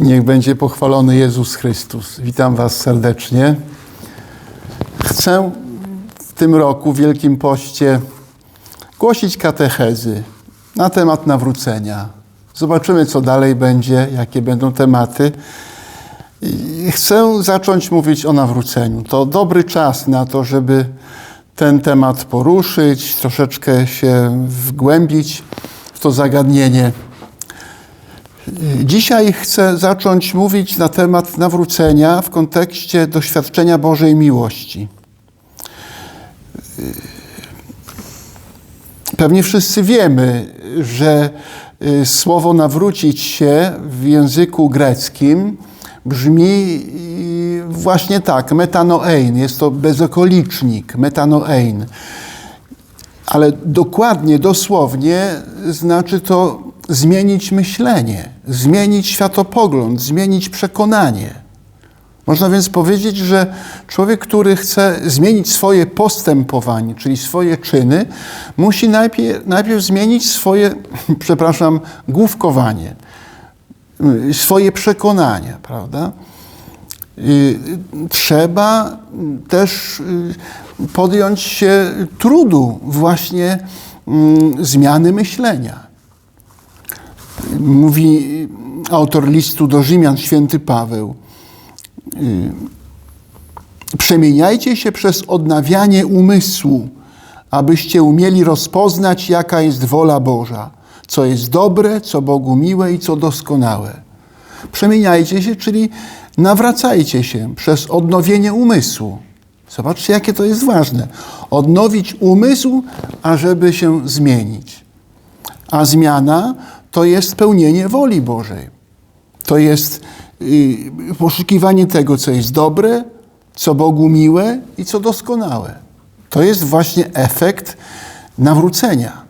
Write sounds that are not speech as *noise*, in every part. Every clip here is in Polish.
Niech będzie pochwalony Jezus Chrystus. Witam Was serdecznie. Chcę w tym roku, w Wielkim Poście, głosić katechezy na temat nawrócenia. Zobaczymy, co dalej będzie, jakie będą tematy. Chcę zacząć mówić o nawróceniu. To dobry czas na to, żeby ten temat poruszyć, troszeczkę się wgłębić w to zagadnienie. Dzisiaj chcę zacząć mówić na temat nawrócenia w kontekście doświadczenia Bożej miłości. Pewnie wszyscy wiemy, że słowo nawrócić się w języku greckim brzmi właśnie tak, metanoein. Jest to bezokolicznik, metanoein. Ale dokładnie, dosłownie znaczy to zmienić myślenie, zmienić światopogląd, zmienić przekonanie. Można więc powiedzieć, że człowiek, który chce zmienić swoje postępowanie, czyli swoje czyny, musi najpierw, najpierw zmienić swoje, *laughs* przepraszam, główkowanie, swoje przekonania, prawda? Trzeba też podjąć się trudu właśnie zmiany myślenia. Mówi autor listu do Rzymian, święty Paweł. Przemieniajcie się przez odnawianie umysłu, abyście umieli rozpoznać, jaka jest wola Boża, co jest dobre, co Bogu miłe i co doskonałe. Przemieniajcie się, czyli nawracajcie się przez odnowienie umysłu. Zobaczcie, jakie to jest ważne. Odnowić umysł, ażeby się zmienić. A zmiana to jest pełnienie woli Bożej. To jest poszukiwanie tego, co jest dobre, co Bogu miłe i co doskonałe. To jest właśnie efekt nawrócenia.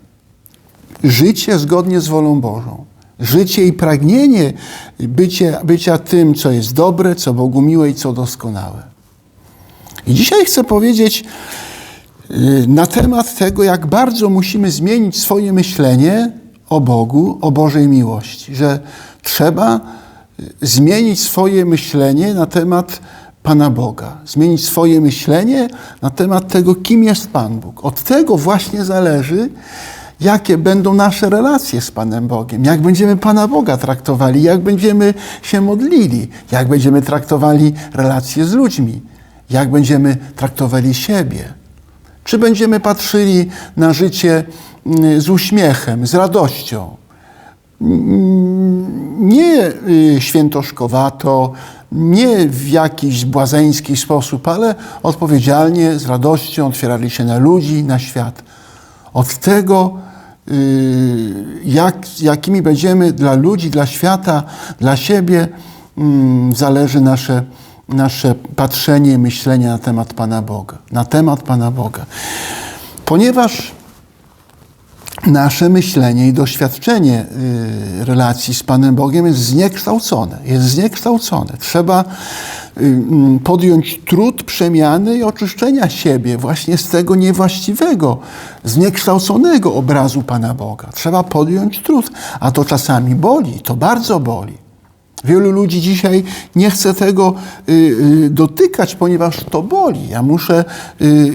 Życie zgodnie z wolą Bożą. Życie i pragnienie bycia, bycia tym, co jest dobre, co Bogu miłe i co doskonałe. I dzisiaj chcę powiedzieć na temat tego, jak bardzo musimy zmienić swoje myślenie o Bogu, o Bożej miłości, że trzeba zmienić swoje myślenie na temat Pana Boga, zmienić swoje myślenie na temat tego, kim jest Pan Bóg. Od tego właśnie zależy, jakie będą nasze relacje z Panem Bogiem, jak będziemy Pana Boga traktowali, jak będziemy się modlili, jak będziemy traktowali relacje z ludźmi, jak będziemy traktowali siebie. Czy będziemy patrzyli na życie z uśmiechem, z radością. Nie świętoszkowato, nie w jakiś błazeński sposób, ale odpowiedzialnie, z radością otwierali się na ludzi, na świat. Od tego, jak, jakimi będziemy dla ludzi, dla świata, dla siebie, zależy nasze, nasze patrzenie, myślenie na temat Pana Boga. Na temat Pana Boga. Ponieważ nasze myślenie i doświadczenie relacji z Panem Bogiem jest zniekształcone. Jest zniekształcone. Trzeba podjąć trud przemiany i oczyszczenia siebie właśnie z tego niewłaściwego, zniekształconego obrazu Pana Boga. Trzeba podjąć trud, a to czasami boli, to bardzo boli. Wielu ludzi dzisiaj nie chce tego y, y, dotykać, ponieważ to boli. Ja muszę y,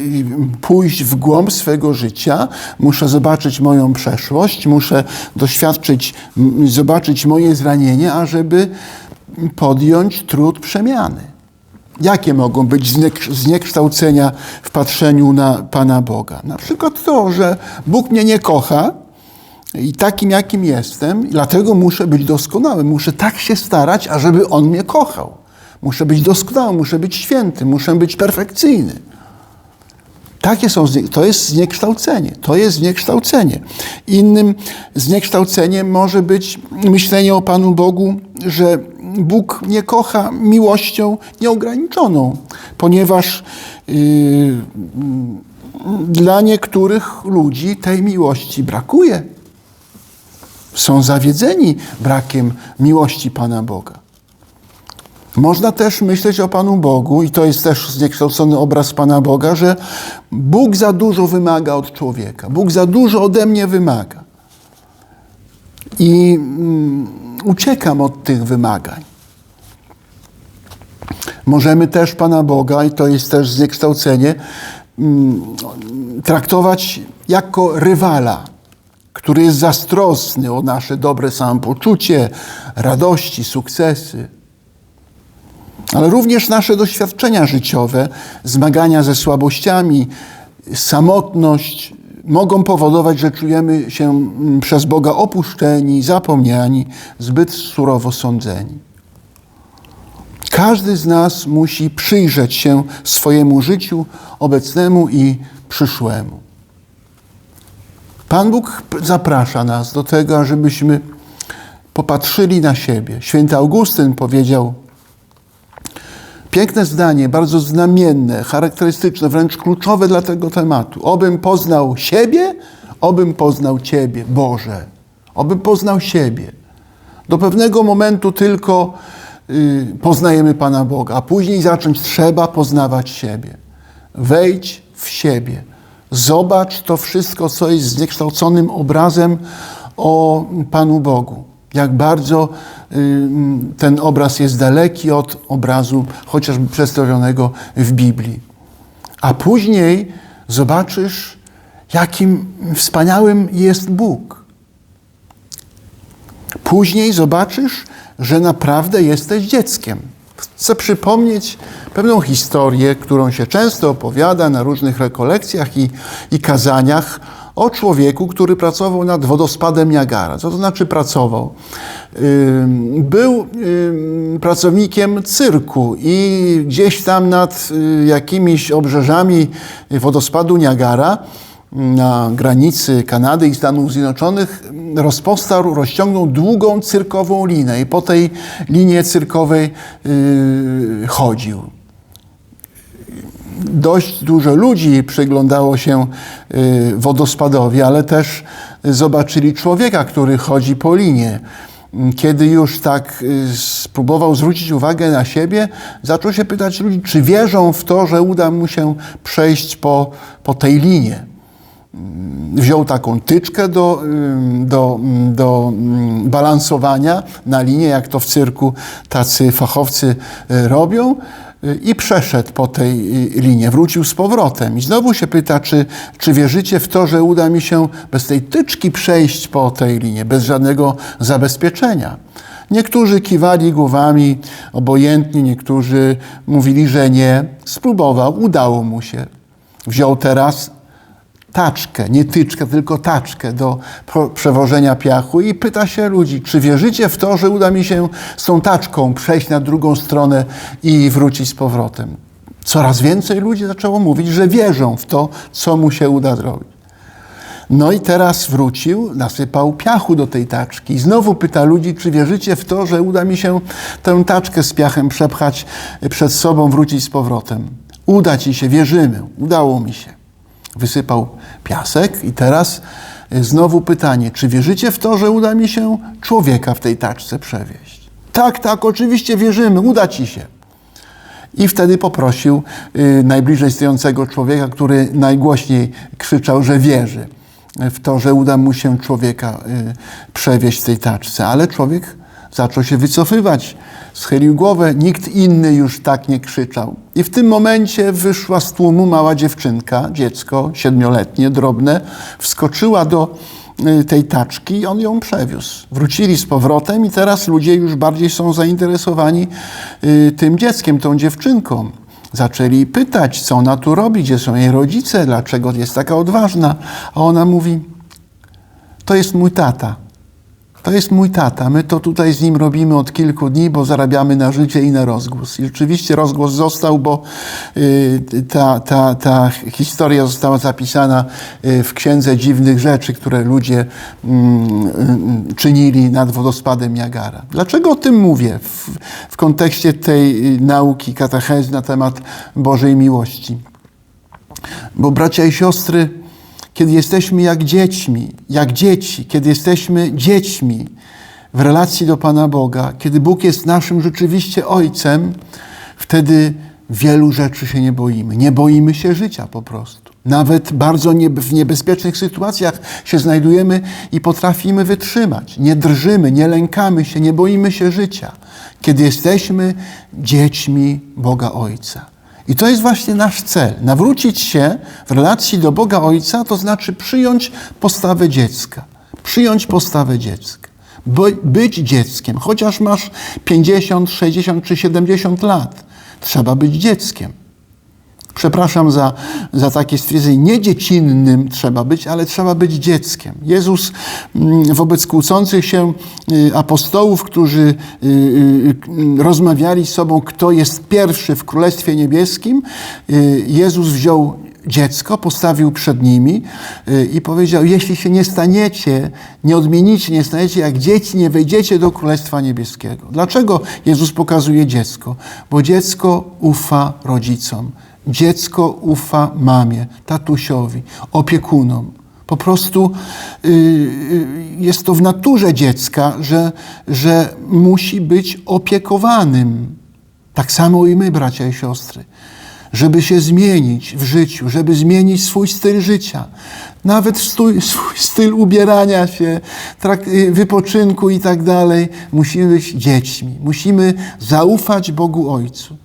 pójść w głąb swego życia, muszę zobaczyć moją przeszłość, muszę doświadczyć, zobaczyć moje zranienie, ażeby podjąć trud przemiany. Jakie mogą być zniekształcenia w patrzeniu na Pana Boga? Na przykład to, że Bóg mnie nie kocha, i takim, jakim jestem, dlatego muszę być doskonały. Muszę tak się starać, ażeby On mnie kochał. Muszę być doskonały, muszę być święty, muszę być perfekcyjny. Takie są, to jest zniekształcenie. To jest zniekształcenie. Innym zniekształceniem może być myślenie o Panu Bogu, że Bóg nie kocha miłością nieograniczoną, ponieważ yy, dla niektórych ludzi tej miłości brakuje są zawiedzeni brakiem miłości Pana Boga. Można też myśleć o Panu Bogu, i to jest też zniekształcony obraz Pana Boga, że Bóg za dużo wymaga od człowieka. Bóg za dużo ode mnie wymaga. I mm, uciekam od tych wymagań. Możemy też Pana Boga, i to jest też zniekształcenie, mm, traktować jako rywala, który jest zazdrosny o nasze dobre samopoczucie, radości, sukcesy. Ale również nasze doświadczenia życiowe, zmagania ze słabościami, samotność mogą powodować, że czujemy się przez Boga opuszczeni, zapomniani, zbyt surowo sądzeni. Każdy z nas musi przyjrzeć się swojemu życiu obecnemu i przyszłemu. Pan Bóg zaprasza nas do tego, ażebyśmy popatrzyli na siebie. Święty Augustyn powiedział piękne zdanie, bardzo znamienne, charakterystyczne, wręcz kluczowe dla tego tematu. Obym poznał siebie, obym poznał Ciebie, Boże. Obym poznał siebie. Do pewnego momentu tylko y, poznajemy Pana Boga, a później zacząć trzeba poznawać siebie. Wejdź w siebie. Zobacz to wszystko, co jest zniekształconym obrazem o Panu Bogu. Jak bardzo y, ten obraz jest daleki od obrazu chociażby przedstawionego w Biblii. A później zobaczysz, jakim wspaniałym jest Bóg. Później zobaczysz, że naprawdę jesteś dzieckiem. Chcę przypomnieć pewną historię, którą się często opowiada na różnych rekolekcjach i, i kazaniach o człowieku, który pracował nad wodospadem Niagara. Co to znaczy pracował? Był pracownikiem cyrku i gdzieś tam nad y, jakimiś obrzeżami wodospadu Niagara na granicy Kanady i Stanów Zjednoczonych rozpostarł, rozciągnął długą cyrkową linę i po tej linie cyrkowej yy, chodził. Dość dużo ludzi przyglądało się yy, wodospadowi, ale też zobaczyli człowieka, który chodzi po linie. Kiedy już tak yy, spróbował zwrócić uwagę na siebie, zaczął się pytać ludzi, czy wierzą w to, że uda mu się przejść po, po tej linie wziął taką tyczkę do, do, do balansowania na linie, jak to w cyrku tacy fachowcy y, robią y, i przeszedł po tej y, linie, wrócił z powrotem. I znowu się pyta, czy, czy wierzycie w to, że uda mi się bez tej tyczki przejść po tej linie, bez żadnego zabezpieczenia. Niektórzy kiwali głowami obojętnie, niektórzy mówili, że nie. Spróbował, udało mu się. Wziął teraz taczkę, nie tyczkę, tylko taczkę do przewożenia piachu i pyta się ludzi, czy wierzycie w to, że uda mi się z tą taczką przejść na drugą stronę i wrócić z powrotem. Coraz więcej ludzi zaczęło mówić, że wierzą w to, co mu się uda zrobić. No i teraz wrócił, nasypał piachu do tej taczki i znowu pyta ludzi, czy wierzycie w to, że uda mi się tę taczkę z piachem przepchać przed sobą, wrócić z powrotem. Uda ci się, wierzymy, udało mi się wysypał piasek i teraz y, znowu pytanie, czy wierzycie w to, że uda mi się człowieka w tej taczce przewieźć? Tak, tak, oczywiście wierzymy, uda ci się. I wtedy poprosił y, najbliżej stojącego człowieka, który najgłośniej krzyczał, że wierzy w to, że uda mu się człowieka y, przewieźć w tej taczce. Ale człowiek zaczął się wycofywać schylił głowę, nikt inny już tak nie krzyczał. I w tym momencie wyszła z tłumu mała dziewczynka, dziecko siedmioletnie, drobne, wskoczyła do y, tej taczki i on ją przewiózł. Wrócili z powrotem i teraz ludzie już bardziej są zainteresowani y, tym dzieckiem, tą dziewczynką. Zaczęli pytać, co ona tu robi, gdzie są jej rodzice, dlaczego jest taka odważna. A ona mówi, to jest mój tata. To jest mój tata. My to tutaj z nim robimy od kilku dni, bo zarabiamy na życie i na rozgłos. I rzeczywiście rozgłos został, bo y, ta, ta, ta historia została zapisana y, w Księdze Dziwnych Rzeczy, które ludzie mm, y, czynili nad wodospadem Niagara. Dlaczego o tym mówię w, w kontekście tej nauki, katechezy na temat Bożej miłości? Bo bracia i siostry, kiedy jesteśmy jak dziećmi, jak dzieci, kiedy jesteśmy dziećmi w relacji do Pana Boga, kiedy Bóg jest naszym rzeczywiście Ojcem, wtedy wielu rzeczy się nie boimy. Nie boimy się życia po prostu. Nawet bardzo w niebezpiecznych sytuacjach się znajdujemy i potrafimy wytrzymać. Nie drżymy, nie lękamy się, nie boimy się życia, kiedy jesteśmy dziećmi Boga Ojca. I to jest właśnie nasz cel. Nawrócić się w relacji do Boga Ojca, to znaczy przyjąć postawę dziecka. Przyjąć postawę dziecka. By, być dzieckiem, chociaż masz 50, 60 czy 70 lat. Trzeba być dzieckiem. Przepraszam za, za takie stwierdzenie. Nie dziecinnym trzeba być, ale trzeba być dzieckiem. Jezus mm, wobec kłócących się y, apostołów, którzy y, y, rozmawiali z sobą, kto jest pierwszy w Królestwie Niebieskim, Jezus wziął dziecko, postawił przed nimi i powiedział: Jeśli się nie staniecie, nie odmienicie, nie staniecie jak dzieci, nie wejdziecie do Królestwa Niebieskiego. Dlaczego Jezus pokazuje dziecko? Bo dziecko ufa rodzicom. Dziecko ufa mamie, tatusiowi, opiekunom. Po prostu y, y, jest to w naturze dziecka, że, że musi być opiekowanym. Tak samo i my, bracia i siostry. Żeby się zmienić w życiu, żeby zmienić swój styl życia, nawet swój, swój styl ubierania się, y, wypoczynku i tak dalej, musimy być dziećmi. Musimy zaufać Bogu Ojcu.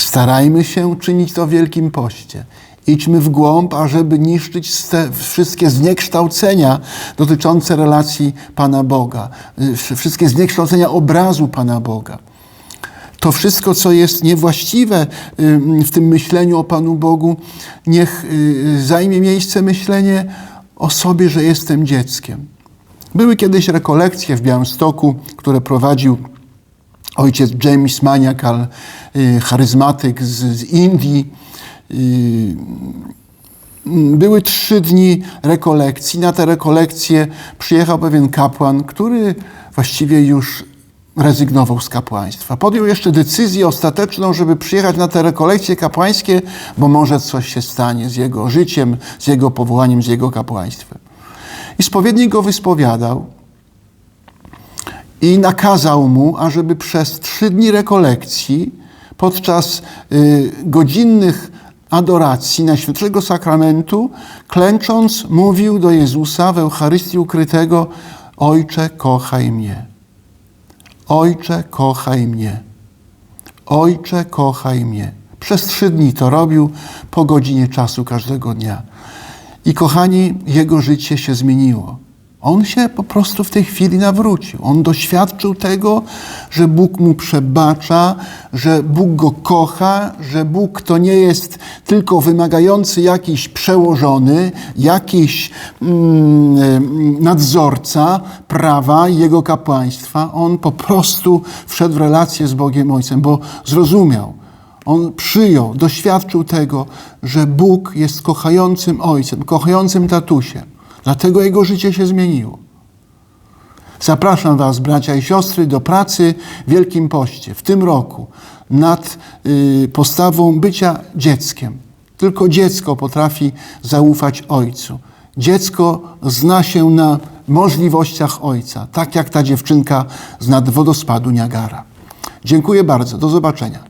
Starajmy się czynić to w Wielkim Poście. Idźmy w głąb, ażeby niszczyć te wszystkie zniekształcenia dotyczące relacji Pana Boga, y, wszystkie zniekształcenia obrazu Pana Boga. To wszystko, co jest niewłaściwe y, w tym myśleniu o Panu Bogu, niech y, zajmie miejsce myślenie o sobie, że jestem dzieckiem. Były kiedyś rekolekcje w Białymstoku, które prowadził ojciec James Maniakal, y, charyzmatyk z, z Indii. Y, Były trzy dni rekolekcji. Na te rekolekcje przyjechał pewien kapłan, który właściwie już rezygnował z kapłaństwa. Podjął jeszcze decyzję ostateczną, żeby przyjechać na te rekolekcje kapłańskie, bo może coś się stanie z jego życiem, z jego powołaniem, z jego kapłaństwem. I spowiednik go wyspowiadał i nakazał mu, ażeby przez trzy dni rekolekcji, podczas y, godzinnych adoracji Najświętszego Sakramentu, klęcząc, mówił do Jezusa w Eucharystii ukrytego: Ojcze, kochaj mnie. Ojcze, kochaj mnie. Ojcze, kochaj mnie. Przez trzy dni to robił po godzinie czasu każdego dnia. I kochani, jego życie się zmieniło. On się po prostu w tej chwili nawrócił. On doświadczył tego, że Bóg mu przebacza, że Bóg go kocha, że Bóg to nie jest tylko wymagający jakiś przełożony, jakiś mm, nadzorca prawa i jego kapłaństwa. On po prostu wszedł w relację z Bogiem Ojcem, bo zrozumiał, on przyjął, doświadczył tego, że Bóg jest kochającym ojcem, kochającym tatusiem. Dlatego jego życie się zmieniło. Zapraszam Was, bracia i siostry, do pracy w Wielkim Poście w tym roku nad y, postawą bycia dzieckiem. Tylko dziecko potrafi zaufać ojcu. Dziecko zna się na możliwościach ojca, tak jak ta dziewczynka z nad wodospadu Niagara. Dziękuję bardzo. Do zobaczenia.